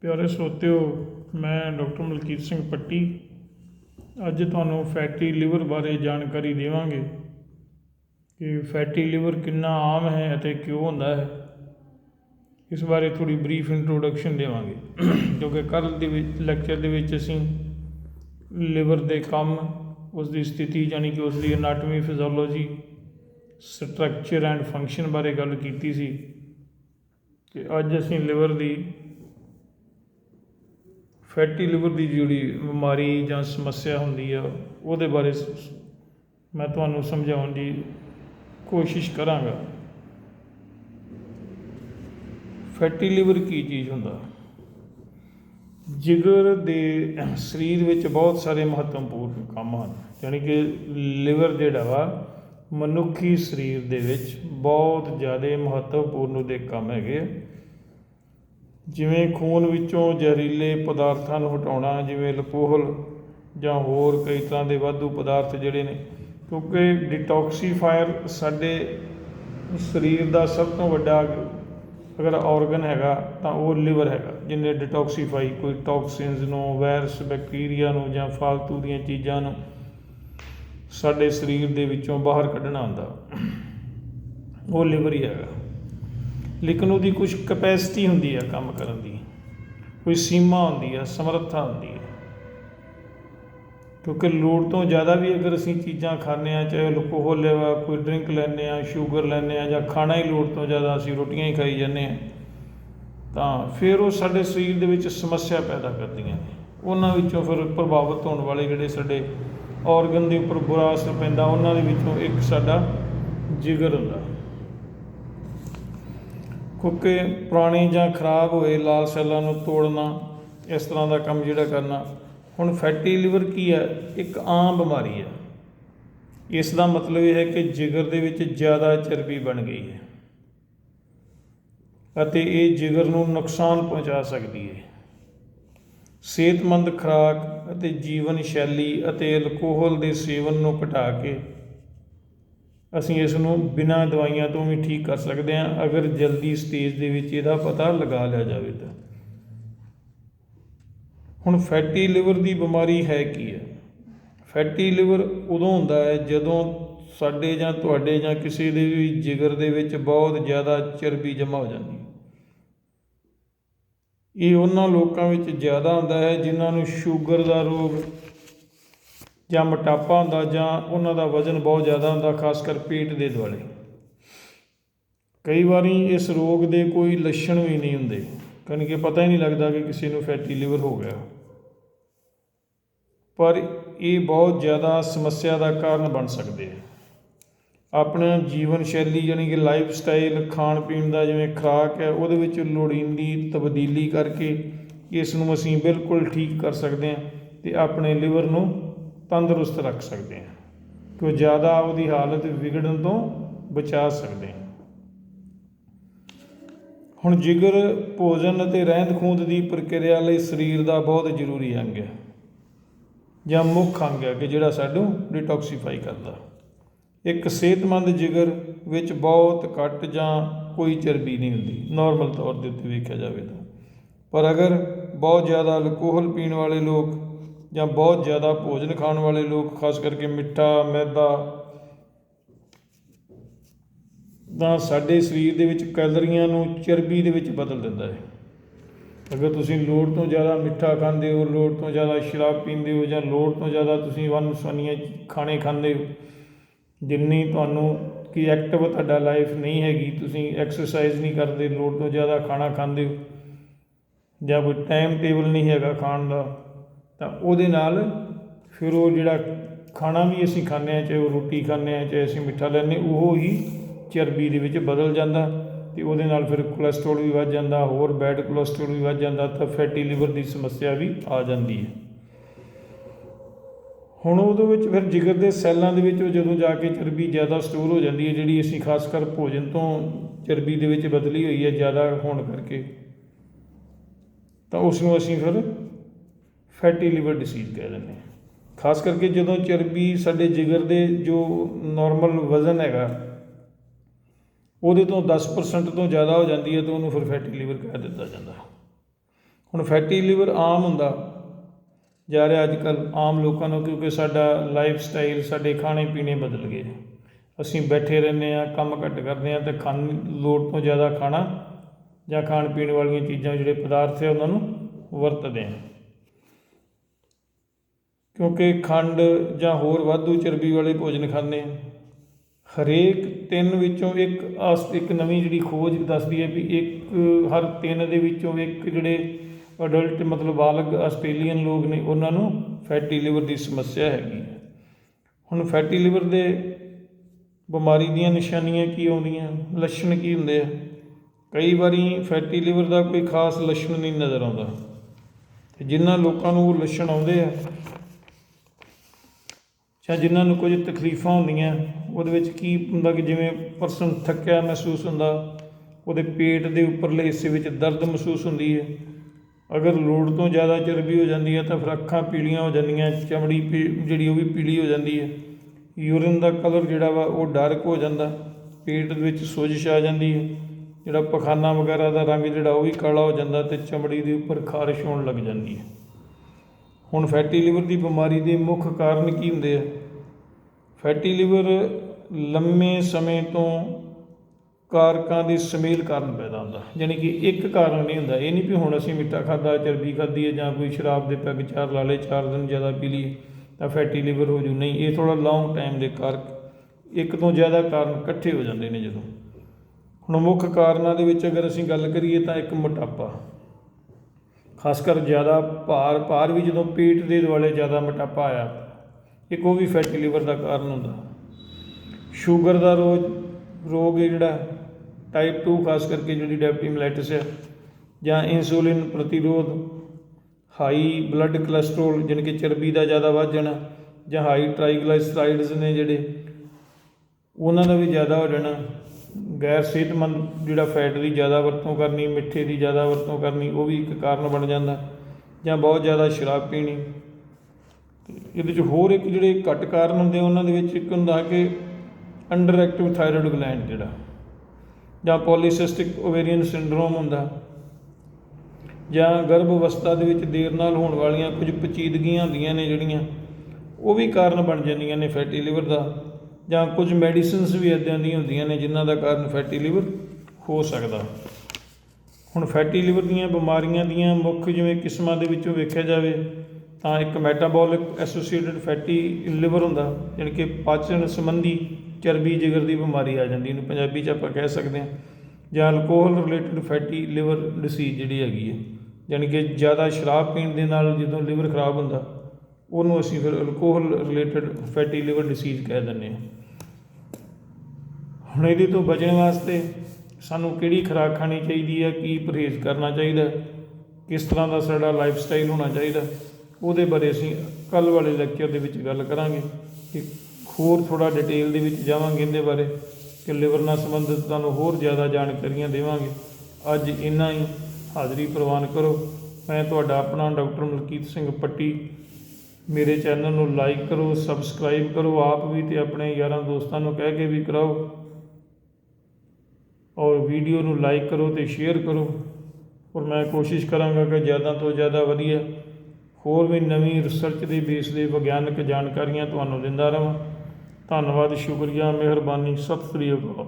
ਪਿਆਰੇ ਸਰੋਤਿਓ ਮੈਂ ਡਾਕਟਰ ਮਲਕੀਤ ਸਿੰਘ ਪੱਟੀ। ਅੱਜ ਤੁਹਾਨੂੰ ਫੈਟੀ ਲਿਵਰ ਬਾਰੇ ਜਾਣਕਾਰੀ ਦੇਵਾਂਗੇ ਕਿ ਫੈਟੀ ਲਿਵਰ ਕਿੰਨਾ ਆਮ ਹੈ ਅਤੇ ਕਿਉਂ ਹੁੰਦਾ ਹੈ। ਇਸ ਬਾਰੇ ਥੋੜੀ ਬਰੀਫ ਇੰਟਰੋਡਕਸ਼ਨ ਦੇਵਾਂਗੇ। ਕਿਉਂਕਿ ਕੱਲ੍ਹ ਦੇ ਵਿੱਚ, ਲੈਕਚਰ ਦੇ ਵਿੱਚ ਅਸੀਂ ਲਿਵਰ ਦੇ ਕੰਮ ਉਸ ਦੀ ਸਥਿਤੀ ਯਾਨੀ ਕਿ ਉਸ ਦੀ anatomy physiology structure and function ਬਾਰੇ ਗੱਲ ਕੀਤੀ ਸੀ। ਕਿ ਅੱਜ ਅਸੀਂ ਲਿਵਰ ਦੀ ਫੈਟੀ ਲਿਵਰ ਦੀ ਜਿਹੜੀ ਬਿਮਾਰੀ ਜਾਂ ਸਮੱਸਿਆ ਹੁੰਦੀ ਆ, ਉਹਦੇ ਬਾਰੇ ਸ- ਮੈਂ ਤੁਹਾਨੂੰ ਸਮਝਾਉਣ ਦੀ ਕੋਸ਼ਿਸ਼ ਕਰਾਂਗਾ। ਫੈਟੀ ਲਿਵਰ ਕੀ ਚੀਜ਼ ਹੁੰਦਾ? ਜਿਗਰ ਦੇ ਸਰੀਰ ਵਿੱਚ ਬਹੁਤ ਸਾਰੇ ਮਹੱਤਵਪੂਰਨ ਕੰਮ ਹਨ ਯਾਨੀ ਕਿ ਲਿਵਰ ਜਿਹੜਾ ਵਾ, ਮਨੁੱਖੀ ਸਰੀਰ ਦੇ ਵਿੱਚ ਬਹੁਤ ਜ਼ਿਆਦਾ ਮਹੱਤਵਪੂਰਨ ਉਹਦੇ ਕੰਮ ਹੈਗੇ ਜਿਵੇਂ ਖੂਨ ਵਿੱਚੋਂ ਜ਼ਹਿਰੀਲੇ ਪਦਾਰਥਾਂ ਨੂੰ ਹਟਾਉਣਾ, ਜਿਵੇਂ ਅਲਕੋਹਲ ਜਾਂ ਹੋਰ ਕਈ ਤਰ੍ਹਾਂ ਦੇ ਵਾਧੂ ਪਦਾਰਥ ਜਿਹੜੇ ਨੇ, ਕਿਉਂਕਿ ਡਿਟੌਕਸੀਫਾਇਰ ਸਾਡੇ ਸਰੀਰ ਦਾ ਸਭ ਤੋਂ ਵੱਡਾ ਅਗਰ ਆਰਗਨ ਹੈਗਾ, ਤਾਂ ਉਹ ਲਿਵਰ ਹੈਗਾ, ਜਿਹਨੇ ਡਿਟੌਕਸੀਫਾਈ ਕੋਈ ਟੌਕਸਿਨਸ ਨੂੰ ਵਾਇਰਸ ਬੈਕਟੀਰੀਆ ਨੂੰ ਜਾਂ ਫਾਲਤੂ ਦੀਆਂ ਚੀਜ਼ਾਂ ਨੂੰ ਸਾਡੇ ਸਰੀਰ ਦੇ ਵਿੱਚੋਂ ਬਾਹਰ ਕੱਢਣਾ ਹੁੰਦਾ। ਉਹ ਲਿਵਰ ਹੀ ਹੈਗਾ। ਲੇਕਿਨ ਉਹਦੀ ਕੁਝ ਕਪੈਸਿਟੀ ਹੁੰਦੀ ਆ ਕੰਮ ਕਰਨ ਦੀ। ਕੋਈ ਸੀਮਾ ਹੁੰਦੀ ਆ, ਸਮਰੱਥਾ ਹੁੰਦੀ ਹੈ ਕਿਉਂਕਿ ਲੋੜ ਤੋਂ ਜ਼ਿਆਦਾ ਵੀ ਅਗਰ ਅਸੀਂ ਚੀਜ਼ਾਂ ਖਾਂਦੇ ਆ, ਚਾਹੇ ਅਲਕੋਹਲ ਲੈਵਾ ਕੋਈ ਡਰਿੰਕ ਲੈਂਦੇ ਆ ਸ਼ੂਗਰ ਲੈਂਦੇ ਆ, ਜਾਂ ਖਾਣਾ ਹੀ ਲੋੜ ਤੋਂ ਜ਼ਿਆਦਾ ਅਸੀਂ ਰੋਟੀਆਂ ਹੀ ਖਾਈ ਜਾਂਦੇ ਆ, ਤਾਂ ਫਿਰ ਉਹ ਸਾਡੇ ਸਰੀਰ ਦੇ ਵਿੱਚ ਸਮੱਸਿਆ ਪੈਦਾ ਕਰਦੀਆਂ ਨੇ। ਉਹਨਾਂ ਵਿੱਚੋਂ ਫਿਰ ਪ੍ਰਭਾਵਿਤ ਹੋਣ ਵਾਲੇ ਜਿਹੜੇ ਸਾਡੇ ਆਰਗਨ ਦੇ ਉੱਪਰ ਬੁਰਾ ਅਸਰ ਪੈਂਦਾ, ਉਹਨਾਂ ਦੇ ਵਿੱਚੋਂ ਇੱਕ ਸਾਡਾ ਜਿਗਰ ਹੁੰਦਾ। ਕਿਉਂਕਿ ਪੁਰਾਣੇ ਜਾਂ ਖਰਾਬ ਹੋਏ ਲਾਲ ਸੈੱਲਾਂ ਨੂੰ ਤੋੜਨਾ, ਇਸ ਤਰ੍ਹਾਂ ਦਾ ਕੰਮ ਜਿਹੜਾ ਕਰਨਾ, ਹੁਣ ਫੈਟੀ ਲਿਵਰ ਕੀ ਹੈ? ਇੱਕ ਆਮ ਬਿਮਾਰੀ ਹੈ। ਇਸ ਦਾ ਮਤਲਬ ਇਹ ਹੈ ਕਿ ਜਿਗਰ ਦੇ ਵਿੱਚ ਜ਼ਿਆਦਾ ਚਰਬੀ ਬਣ ਗਈ ਹੈ ਅਤੇ ਇਹ ਜਿਗਰ ਨੂੰ ਨੁਕਸਾਨ ਪਹੁੰਚਾ ਸਕਦੀ ਹੈ। ਸਿਹਤਮੰਦ ਖੁਰਾਕ ਅਤੇ ਜੀਵਨ ਸ਼ੈਲੀ ਅਤੇ ਅਲਕੋਹਲ ਦੇ ਸੇਵਨ ਨੂੰ ਘਟਾ ਕੇ ਅਸੀਂ ਇਸ ਨੂੰ ਬਿਨਾਂ ਦਵਾਈਆਂ ਤੋਂ ਵੀ ਠੀਕ ਕਰ ਸਕਦੇ ਹਾਂ, ਅਗਰ ਜਲਦੀ ਸਟੇਜ ਦੇ ਵਿੱਚ ਇਹਦਾ ਪਤਾ ਲਗਾ ਲਿਆ ਜਾਵੇ ਤਾਂ। ਹੁਣ ਫੈਟੀ ਲਿਵਰ ਦੀ ਬਿਮਾਰੀ ਹੈ ਕੀ ਹੈ? ਫੈਟੀ ਲਿਵਰ ਉਦੋਂ ਹੁੰਦਾ ਹੈ ਜਦੋਂ ਸਾਡੇ ਜਾਂ ਤੁਹਾਡੇ ਜਾਂ ਕਿਸੇ ਦੇ ਵੀ ਜਿਗਰ ਦੇ ਵਿੱਚ ਬਹੁਤ ਜ਼ਿਆਦਾ ਚਰਬੀ ਜਮ੍ਹਾਂ ਹੋ ਜਾਂਦੀ ਹੈ। ਇਹ ਉਹਨਾਂ ਲੋਕਾਂ ਵਿੱਚ ਜ਼ਿਆਦਾ ਹੁੰਦਾ ਹੈ ਜਿਨ੍ਹਾਂ ਨੂੰ ਸ਼ੂਗਰ ਦਾ ਰੋਗ ਜਾਂ ਮੋਟਾਪਾ ਹੁੰਦਾ ਜਾਂ ਉਹਨਾਂ ਦਾ ਵਜ਼ਨ ਬਹੁਤ ਜ਼ਿਆਦਾ ਹੁੰਦਾ, ਖਾਸ ਕਰ ਪੇਟ ਦੇ ਦੁਆਲੇ। ਕਈ ਵਾਰੀ ਇਸ ਰੋਗ ਦੇ ਕੋਈ ਲੱਛਣ ਵੀ ਨਹੀਂ ਹੁੰਦੇ। ਕਨ ਕਿ ਪਤਾ ਹੀ ਨਹੀਂ ਲੱਗਦਾ ਕਿ ਕਿਸੇ ਨੂੰ ਫੈਟੀ ਲਿਵਰ ਹੋ ਗਿਆ। ਪਰ ਇਹ ਬਹੁਤ ਜ਼ਿਆਦਾ ਸਮੱਸਿਆ ਦਾ ਕਾਰਨ ਬਣ ਸਕਦੇ ਆ। ਆਪਣਾ ਜੀਵਨ ਸ਼ੈਲੀ ਯਾਨੀ ਕਿ ਲਾਈਫ ਸਟਾਈਲ ਖਾਣ ਪੀਣ ਦਾ ਜਿਵੇਂ ਖੁਰਾਕ ਹੈ, ਉਹਦੇ ਵਿੱਚ ਲੋੜੀਂਦੀ ਤਬਦੀਲੀ ਕਰਕੇ ਇਸ ਨੂੰ ਅਸੀਂ ਬਿਲਕੁਲ ਠੀਕ ਕਰ ਸਕਦੇ ਹਾਂ ਤੇ ਆਪਣੇ ਲਿਵਰ ਨੂੰ ਤੰਦਰੁਸਤ ਰੱਖ ਸਕਦੇ ਹਾਂ, ਕਿ ਜ਼ਿਆਦਾ ਉਹਦੀ ਹਾਲਤ ਵਿਗੜਨ ਤੋਂ ਬਚਾ ਸਕਦੇ ਹਾਂ। ਹੁਣ ਜਿਗਰ, ਭੋਜਨ ਅਤੇ ਰਹਿੰਦ ਖੂੰਹਦ ਦੀ ਪ੍ਰਕਿਰਿਆ ਲਈ ਸਰੀਰ ਦਾ ਬਹੁਤ ਜ਼ਰੂਰੀ ਅੰਗ ਹੈ, ਜਾਂ ਮੁੱਖ ਅੰਗ ਹੈ, ਕਿ ਜਿਹੜਾ ਸਾਨੂੰ ਡਿਟੌਕਸੀਫਾਈ ਕਰਦਾ। ਇੱਕ ਸਿਹਤਮੰਦ ਜਿਗਰ ਵਿੱਚ ਬਹੁਤ ਘੱਟ ਜਾਂ ਕੋਈ ਚਰਬੀ ਨਹੀਂ ਹੁੰਦੀ ਨਾਰਮਲ ਤੌਰ ਦੇ ਉੱਤੇ ਵੇਖਿਆ ਜਾਵੇ ਤਾਂ। ਪਰ ਅਗਰ ਬਹੁਤ ਜ਼ਿਆਦਾ ਅਲਕੋਹਲ ਪੀਣ ਵਾਲੇ ਲੋਕ ਜਾਂ ਬਹੁਤ ਜ਼ਿਆਦਾ ਭੋਜਨ ਖਾਣ ਵਾਲੇ ਲੋਕ, ਖਾਸ ਕਰਕੇ ਮਿੱਠਾ, ਮੈਦਾ, ਤਾਂ ਸਾਡੇ ਸਰੀਰ ਦੇ ਵਿੱਚ ਕੈਲਰੀਆਂ ਨੂੰ ਚਰਬੀ ਦੇ ਵਿੱਚ ਬਦਲ ਦਿੰਦਾ ਹੈ। ਅਗਰ ਤੁਸੀਂ ਲੋੜ ਤੋਂ ਜ਼ਿਆਦਾ ਮਿੱਠਾ ਖਾਂਦੇ ਹੋ, ਲੋੜ ਤੋਂ ਜ਼ਿਆਦਾ ਸ਼ਰਾਬ ਪੀਂਦੇ ਹੋ, ਜਾਂ ਲੋੜ ਤੋਂ ਜ਼ਿਆਦਾ ਤੁਸੀਂ ਵਨ ਸਵੰਨੀਆਂ ਖਾਣੇ ਖਾਂਦੇ ਹੋ, ਜਿੰਨੀ ਤੁਹਾਨੂੰ ਕਿ ਐਕਟਿਵ ਤੁਹਾਡਾ ਲਾਈਫ ਨਹੀਂ ਹੈਗੀ, ਤੁਸੀਂ ਐਕਸਰਸਾਈਜ਼ ਨਹੀਂ ਕਰਦੇ, ਲੋੜ ਤੋਂ ਜ਼ਿਆਦਾ ਖਾਣਾ ਖਾਂਦੇ ਹੋ, ਜਾਂ ਕੋਈ ਟਾਈਮ ਟੇਬਲ ਨਹੀਂ ਹੈਗਾ ਖਾਣ ਦਾ ਤਾਂ ਉਹਦੇ ਨਾਲ ਫਿਰ ਉਹ ਜਿਹੜਾ ਖਾਣਾ ਵੀ ਅਸੀਂ ਖਾਂਦੇ ਹਾਂ, ਚਾਹੇ ਉਹ ਰੋਟੀ ਖਾਂਦੇ ਹਾਂ, ਚਾਹੇ ਅਸੀਂ ਮਿੱਠਾ ਲੈਂਦੇ ਉਹ ਹੀ ਚਰਬੀ ਦੇ ਵਿੱਚ ਬਦਲ ਜਾਂਦਾ ਤੇ ਉਹਦੇ ਨਾਲ ਫਿਰ ਕੋਲੇਸਟ੍ਰੋਲ ਵੀ ਵੱਧ ਜਾਂਦਾ, ਹੋਰ ਬੈਡ ਕੋਲੇਸਟ੍ਰੋਲ ਵੀ ਵੱਧ ਜਾਂਦਾ, ਤਾਂ ਫੈਟੀ ਲਿਵਰ ਦੀ ਸਮੱਸਿਆ ਵੀ ਆ ਜਾਂਦੀ ਹੈ। ਹੁਣ ਉਹਦੇ ਵਿੱਚ ਫਿਰ ਜਿਗਰ ਦੇ ਸੈੱਲਾਂ ਦੇ ਵਿੱਚ ਉਹ ਜਦੋਂ ਜਾ ਕੇ ਚਰਬੀ ਜ਼ਿਆਦਾ ਸਟੋਰ ਹੋ ਜਾਂਦੀ ਹੈ, ਜਿਹੜੀ ਅਸੀਂ ਖਾਸ ਕਰ ਭੋਜਨ ਤੋਂ ਚਰਬੀ ਦੇ ਵਿੱਚ ਬਦਲੀ ਹੋਈ ਹੈ, ਜ਼ਿਆਦਾ ਹੋਣ ਕਰਕੇ, ਤਾਂ ਉਸ ਨੂੰ ਅਸੀਂ ਫਿਰ ਫੈਟੀ ਲਿਵਰ ਡਿਸੀਜ਼ ਕਹਿ ਦਿੰਦੇ ਹਾਂ ਖਾਸ ਕਰਕੇ ਜਦੋਂ ਚਰਬੀ ਸਾਡੇ ਜਿਗਰ ਦੇ ਜੋ ਨਾਰਮਲ ਵਜ਼ਨ ਹੈਗਾ, ਉਹਦੇ ਤੋਂ 10% ਤੋਂ ਜ਼ਿਆਦਾ ਹੋ ਜਾਂਦੀ ਹੈ ਤਾਂ ਉਹਨੂੰ ਫਿਰ ਫੈਟੀ ਲੀਵਰ ਕਹਿ ਦਿੱਤਾ ਜਾਂਦਾ। ਹੁਣ ਫੈਟੀ ਲਿਵਰ ਆਮ ਹੁੰਦਾ, ਜਾ ਰਿਹਾ ਅੱਜ ਕੱਲ੍ਹ ਆਮ ਲੋਕਾਂ ਨੂੰ ਕਿਉਂਕਿ ਸਾਡਾ ਲਾਈਫ ਸਟਾਈਲ ਸਾਡੇ ਖਾਣੇ ਪੀਣੇ ਬਦਲ ਗਏ ਅਸੀਂ ਬੈਠੇ ਰਹਿੰਦੇ ਆ ਕੰਮ ਘੱਟ ਕਰਦੇ ਆ ਤੇ ਖਾਣ ਲੋੜ ਤੋਂ ਜ਼ਿਆਦਾ ਖਾਣਾ ਜਾਂ ਖਾਣ ਪੀਣ ਵਾਲੀਆਂ ਚੀਜ਼ਾਂ, ਜਿਹੜੇ ਪਦਾਰਥ ਹੈ ਉਹਨਾਂ ਨੂੰ ਵਰਤਦੇ ਆ ਕਿਉਂਕਿ ਖੰਡ ਜਾਂ ਹੋਰ ਵਾਧੂ ਚਰਬੀ ਵਾਲੇ ਭੋਜਨ ਖਾਂਦੇ ਆ ਹਰੇਕ ਤਿੰਨ ਵਿੱਚੋਂ ਇੱਕ ਆਸ, ਇੱਕ ਨਵੀਂ ਜਿਹੜੀ ਖੋਜ ਦੱਸਦੀ ਹੈ ਵੀ ਇੱਕ, ਹਰ ਤਿੰਨ ਦੇ ਵਿੱਚੋਂ ਇੱਕ ਜਿਹੜੇ ਅਡਲਟ ਮਤਲਬ ਬਾਲਗ ਆਸਟ੍ਰੇਲੀਅਨ ਲੋਕ ਨੇ, ਉਹਨਾਂ ਨੂੰ ਫੈਟੀ ਲਿਵਰ ਦੀ ਸਮੱਸਿਆ ਹੈਗੀ ਹੁਣ ਫੈਟੀ ਲਿਵਰ ਦੇ ਬਿਮਾਰੀ ਦੀਆਂ ਨਿਸ਼ਾਨੀਆਂ ਕੀ ਆਉਂਦੀਆਂ, ਲੱਛਣ ਕੀ ਹੁੰਦੇ ਆ? ਕਈ ਵਾਰੀ ਫੈਟੀ ਲਿਵਰ ਦਾ ਕੋਈ ਖਾਸ ਲੱਛਣ ਨਹੀਂ ਨਜ਼ਰ ਆਉਂਦਾ। ਤੇ ਜਿਨ੍ਹਾਂ ਲੋਕਾਂ ਨੂੰ ਉਹ ਲੱਛਣ ਆਉਂਦੇ ਆ ਜਾਂ ਜਿਨ੍ਹਾਂ ਨੂੰ ਕੁਝ ਤਕਲੀਫਾਂ ਹੁੰਦੀਆਂ, ਉਹਦੇ ਵਿੱਚ ਕੀ ਹੁੰਦਾ ਕਿ ਜਿਵੇਂ ਪਰਸਨ ਥੱਕਿਆ ਮਹਿਸੂਸ ਹੁੰਦਾ, ਉਹਦੇ ਪੇਟ ਦੇ ਉੱਪਰਲੇ ਹਿੱਸੇ ਵਿੱਚ ਦਰਦ ਮਹਿਸੂਸ ਹੁੰਦੀ ਹੈ। ਅਗਰ ਲੋੜ ਤੋਂ ਜ਼ਿਆਦਾ ਚਰਬੀ ਹੋ ਜਾਂਦੀ ਹੈ ਤਾਂ ਫਿਰ ਅੱਖਾਂ ਪੀਲੀਆਂ ਹੋ ਜਾਂਦੀਆਂ, ਚਮੜੀ ਪੀ, ਜਿਹੜੀ ਉਹ ਵੀ ਪੀਲੀ ਹੋ ਜਾਂਦੀ ਹੈ। ਯੂਰਿਨ ਦਾ ਕਲਰ ਜਿਹੜਾ ਵਾ, ਉਹ ਡਾਰਕ ਹੋ ਜਾਂਦਾ, ਪੇਟ ਦੇ ਵਿੱਚ ਸੋਜਿਸ਼ ਆ ਜਾਂਦੀ ਹੈ। ਜਿਹੜਾ ਪਖਾਨਾ ਵਗੈਰਾ ਦਾ ਰੰਗ ਜਿਹੜਾ ਉਹ ਵੀ ਕਾਲਾ ਹੋ ਜਾਂਦਾ ਤੇ ਚਮੜੀ ਦੇ ਉੱਪਰ ਖਾਰਿਸ਼ ਹੋਣ ਲੱਗ ਜਾਂਦੀ ਹੈ। ਹੁਣ ਫੈਟੀ ਲਿਵਰ ਦੀ ਬਿਮਾਰੀ ਦੇ ਮੁੱਖ ਕਾਰਨ ਕੀ ਹੁੰਦੇ ਆ? ਫੈਟੀ ਲੀਵਰ ਲੰਮੇ ਸਮੇਂ ਤੋਂ ਕਾਰਕਾਂ ਦੇ ਸਮੇਲ ਕਾਰਨ ਪੈਦਾ ਹੁੰਦਾ। ਯਾਨੀ ਕਿ ਇੱਕ ਕਾਰਨ ਨਹੀਂ ਹੁੰਦਾ। ਇਹ ਨਹੀਂ ਵੀ ਹੁਣ ਅਸੀਂ ਮਿੱਠਾ ਖਾਦਾ ਚਰਬੀ ਖਾਧੀ ਹੈ ਜਾਂ ਕੋਈ ਸ਼ਰਾਬ ਦੇ ਪੈਗ ਚਾਰ ਲਾ ਲਏ, ਚਾਰ ਦਿਨ ਜ਼ਿਆਦਾ ਪੀ ਲਈ ਤਾਂ ਫੈਟੀ ਲੀਵਰ ਹੋ ਜੂ। ਨਹੀਂ, ਇਹ ਥੋੜਾ ਲੌਂਗ ਟਾਈਮ ਦੇ ਕਾਰਕ ਇੱਕ ਤੋਂ ਜ਼ਿਆਦਾ ਕਾਰਨ ਇਕੱਠੇ ਹੋ ਜਾਂਦੇ ਨੇ ਜਦੋਂ। ਹੁਣ ਮੁੱਖ ਕਾਰਨਾਂ ਦੇ ਵਿੱਚ ਅਗਰ ਅਸੀਂ ਗੱਲ ਕਰੀਏ ਤਾਂ ਇੱਕ ਮੋਟਾਪਾ। ਖਾਸ ਕਰ ਜ਼ਿਆਦਾ ਭਾਰ ਭਾਰ ਵੀ ਜਦੋਂ ਪੇਟ ਦੇ ਦੁਆਲੇ ਜ਼ਿਆਦਾ ਮੋਟਾਪਾ ਆਇਆ ਇੱਕ ਉਹ ਵੀ ਫੈਟੀ ਲਿਵਰ ਦਾ ਕਾਰਨ ਹੁੰਦਾ। ਸ਼ੂਗਰ ਦਾ ਰੋਗ ਰੋਗ ਜਿਹੜਾ ਟਾਈਪ 2 ਖਾਸ ਕਰਕੇ ਜਿਹੜੀ ਡਾਇਬਟੀਮਲਾਈਟਿਸ ਹੈ, ਜਾਂ ਇਨਸੂਲਿਨ ਪ੍ਰਤੀਰੋਧ ਹਾਈ ਬਲੱਡ ਕੋਲੇਸਟ੍ਰੋਲ ਜਾਣੀ ਕਿ ਚਰਬੀ ਦਾ ਜ਼ਿਆਦਾ ਵੱਧ ਜਾਣਾ ਜਾਂ ਹਾਈ ਟ੍ਰਾਈਗਲਾਈਸਰਾਈਡਸ ਨੇ ਜਿਹੜੇ, ਉਹਨਾਂ ਦਾ ਵੀ ਜ਼ਿਆਦਾ ਹੋ ਜਾਣਾ। ਗੈਰ ਸਿਹਤਮੰਦ ਜਿਹੜਾ ਫੈਟ ਦੀ ਜ਼ਿਆਦਾ ਵਰਤੋਂ ਕਰਨੀ, ਮਿੱਠੇ ਦੀ ਜ਼ਿਆਦਾ ਵਰਤੋਂ ਕਰਨੀ, ਉਹ ਵੀ ਇੱਕ ਕਾਰਨ ਬਣ ਜਾਂਦਾ। ਜਾਂ ਬਹੁਤ ਜ਼ਿਆਦਾ ਸ਼ਰਾਬ ਪੀਣੀ। ਇਹਦੇ ਚ ਹੋਰ ਇੱਕ ਜਿਹੜੇ ਘੱਟ ਕਾਰਨ ਹੁੰਦੇ ਆ, ਉਹਨਾਂ ਦੇ ਵਿੱਚ ਇੱਕ ਹੁੰਦਾ ਕਿ ਅੰਡਰ ਐਕਟਿਵ ਥਾਇਰਾਇਡ ਗਲੈਂਡ ਜਿਹੜਾ ਜਾਂ ਪੋਲੀਸਿਸਟਿਕ ਓਵੇਰੀਅਨ ਸਿੰਡਰੋਮ ਹੁੰਦਾ ਜਾਂ ਗਰਭ ਅਵਸਥਾ ਦੇ ਵਿੱਚ ਦੇਰ ਨਾਲ ਹੋਣ ਵਾਲੀਆਂ ਕੁਝ ਪਚੀਦਗੀਆਂ ਹੁੰਦੀਆਂ ਨੇ ਜਿਹੜੀਆਂ ਉਹ ਵੀ ਕਾਰਨ ਬਣ ਜਾਂਦੀਆਂ ਨੇ ਫੈਟੀ ਲਿਵਰ ਦਾ ਜਾਂ ਕੁਝ ਮੈਡੀਸਿਨਸ ਵੀ ਇਦਾਂ ਦੀਆਂ ਹੁੰਦੀਆਂ ਨੇ ਜਿਨ੍ਹਾਂ ਦਾ ਕਾਰਨ ਫੈਟੀ ਲਿਵਰ ਹੋ ਸਕਦਾ। ਹੁਣ ਫੈਟੀ ਲਿਵਰ ਦੀਆਂ ਬਿਮਾਰੀਆਂ ਦੀਆਂ ਮੁੱਖ ਜਿਵੇਂ ਕਿਸਮਾਂ ਦੇ ਵਿੱਚੋਂ ਵੇਖਿਆ ਜਾਵੇ ਤਾਂ ਇੱਕ ਮੈਟਾਬੋਲਿਕ ਐਸੋਸੀਏਟਡ ਫੈਟੀ ਲਿਵਰ ਹੁੰਦਾ ਯਾਨੀ ਕਿ ਪਾਚਨ ਸੰਬੰਧੀ ਚਰਬੀ ਜਿਗਰ ਦੀ ਬਿਮਾਰੀ ਆ ਜਾਂਦੀ, ਇਹਨੂੰ ਪੰਜਾਬੀ 'ਚ ਆਪਾਂ ਕਹਿ ਸਕਦੇ ਹਾਂ, ਜਾਂ alcohol related fatty liver disease ਜਿਹੜੀ ਹੈਗੀ ਹੈ ਯਾਨੀ ਕਿ ਜ਼ਿਆਦਾ ਸ਼ਰਾਬ ਪੀਣ ਦੇ ਨਾਲ ਜਦੋਂ ਲਿਵਰ ਖਰਾਬ ਹੁੰਦਾ, ਉਹਨੂੰ ਅਸੀਂ ਫਿਰ alcohol related fatty liver disease ਕਹਿ ਦਿੰਦੇ ਹਾਂ। ਹੁਣ ਇਹਦੇ ਤੋਂ ਬਚਣ ਵਾਸਤੇ ਸਾਨੂੰ ਕਿਹੜੀ ਖੁਰਾਕ ਖਾਣੀ ਚਾਹੀਦੀ ਹੈ, ਕੀ ਪਰਹੇਜ਼ ਕਰਨਾ ਚਾਹੀਦਾ ਕਿਸ ਤਰ੍ਹਾਂ ਦਾ ਸਾਡਾ ਲਾਈਫ ਸਟਾਈਲ ਹੋਣਾ ਚਾਹੀਦਾ ਉਹਦੇ ਬਾਰੇ ਅਸੀਂ ਕੱਲ ਵਾਲੇ ਲੈਕਚਰ ਦੇ ਵਿੱਚ ਗੱਲ ਕਰਾਂਗੇ ਕਿ ਹੋਰ ਥੋੜਾ ਡਿਟੇਲ ਦੇ ਵਿੱਚ ਜਾਵਾਂਗੇ ਇਹਦੇ ਬਾਰੇ ਕਿ ਲਿਵਰ ਨਾਲ ਸੰਬੰਧਿਤ ਤੁਹਾਨੂੰ ਹੋਰ ਜ਼ਿਆਦਾ ਜਾਣਕਾਰੀਆਂ ਦੇਵਾਂਗੇ। ਅੱਜ ਇੰਨਾ ਹੀ। ਹਾਜ਼ਰੀ ਪ੍ਰਵਾਨ ਕਰੋ। ਮੈਂ ਤੁਹਾਡਾ ਆਪਣਾ ਡਾਕਟਰ ਮਲਕੀਤ ਸਿੰਘ ਪੱਟੀ। ਮੇਰੇ ਚੈਨਲ ਨੂੰ ਲਾਈਕ ਕਰੋ ਸਬਸਕ੍ਰਾਈਬ ਕਰੋ, ਆਪ ਵੀ ਤੇ ਆਪਣੇ ਯਾਰਾਂ ਦੋਸਤਾਂ ਨੂੰ ਕਹਿ ਕੇ ਵੀ ਕਰਾਓ। ਔਰ ਵੀਡੀਓ ਨੂੰ ਲਾਈਕ ਕਰੋ ਤੇ ਸ਼ੇਅਰ ਕਰੋ। ਔਰ ਮੈਂ ਕੋਸ਼ਿਸ਼ ਕਰਾਂਗਾ ਕਿ ਜ਼ਿਆਦਾ ਤੋਂ ਜ਼ਿਆਦਾ ਵਧੀਆ ਹੋਰ ਵੀ ਨਵੀਂ ਰਿਸਰਚ ਦੇ ਬੇਸ ਦੇ ਵਿਗਿਆਨਕ ਜਾਣਕਾਰੀਆਂ ਤੁਹਾਨੂੰ ਦਿੰਦਾ ਰਹਾਂ। ਧੰਨਵਾਦ, ਸ਼ੁਕਰੀਆ, ਮਿਹਰਬਾਨੀ, ਸਤਿ ਸ੍ਰੀ ਅਕਾਲ।